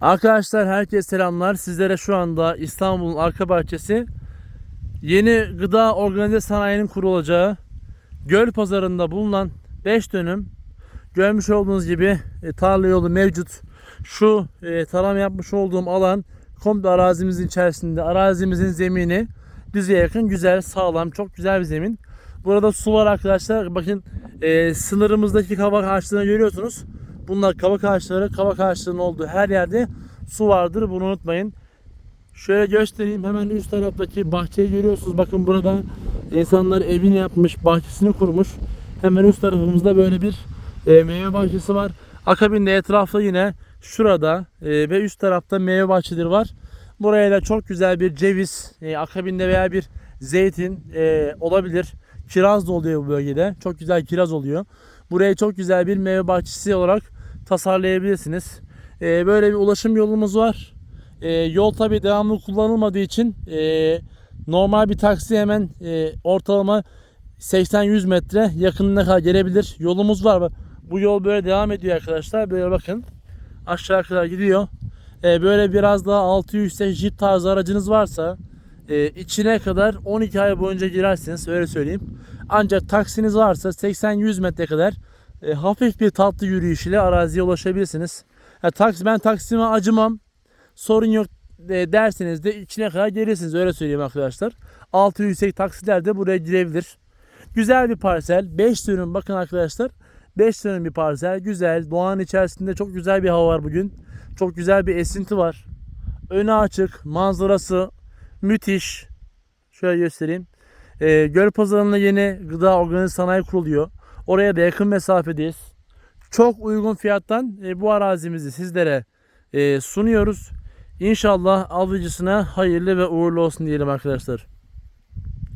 Arkadaşlar herkese selamlar. Sizlere şu anda İstanbul'un arka bahçesi yeni gıda organize sanayinin kurulacağı göl pazarında bulunan 5 dönüm görmüş olduğunuz gibi e, tarla yolu mevcut. Şu e, tarım yapmış olduğum alan komple arazimizin içerisinde. Arazimizin zemini düze yakın güzel sağlam çok güzel bir zemin. Burada su var arkadaşlar. Bakın e, sınırımızdaki kavak ağaçlarını görüyorsunuz. Bunlar kavak ağaçları. Kavak ağaçlarının olduğu her yerde su vardır. Bunu unutmayın. Şöyle göstereyim. Hemen üst taraftaki bahçeyi görüyorsunuz. Bakın burada insanlar evini yapmış, bahçesini kurmuş. Hemen üst tarafımızda böyle bir e, meyve bahçesi var. Akabinde etrafta yine şurada e, ve üst tarafta meyve bahçeleri var. Buraya da çok güzel bir ceviz, e, akabinde veya bir zeytin e, olabilir. Kiraz da oluyor bu bölgede. Çok güzel kiraz oluyor. Buraya çok güzel bir meyve bahçesi olarak tasarlayabilirsiniz. E, böyle bir ulaşım yolumuz var. E, yol tabi devamlı kullanılmadığı için e, normal bir taksi hemen e, ortalama 80-100 metre yakınına kadar gelebilir. Yolumuz var. Bu yol böyle devam ediyor arkadaşlar. Böyle bakın. Aşağı kadar gidiyor. E, böyle biraz daha altı yüksek jip tarzı aracınız varsa e, içine kadar 12 ay boyunca girersiniz. Öyle söyleyeyim. Ancak taksiniz varsa 80-100 metre kadar e, hafif bir tatlı yürüyüş ile araziye ulaşabilirsiniz. Ha, taksi, ben taksime acımam. Sorun yok e, derseniz de içine kadar gelirsiniz. Öyle söyleyeyim arkadaşlar. Altı yüksek taksiler de buraya girebilir. Güzel bir parsel. 5 dönüm bakın arkadaşlar. 5 dönüm bir parsel. Güzel. Doğanın içerisinde çok güzel bir hava var bugün. Çok güzel bir esinti var. Önü açık. Manzarası müthiş. Şöyle göstereyim. E, Göl pazarında yeni gıda organize sanayi kuruluyor. Oraya da yakın mesafedeyiz. Çok uygun fiyattan e, bu arazimizi sizlere e, sunuyoruz. İnşallah alıcısına hayırlı ve uğurlu olsun diyelim arkadaşlar.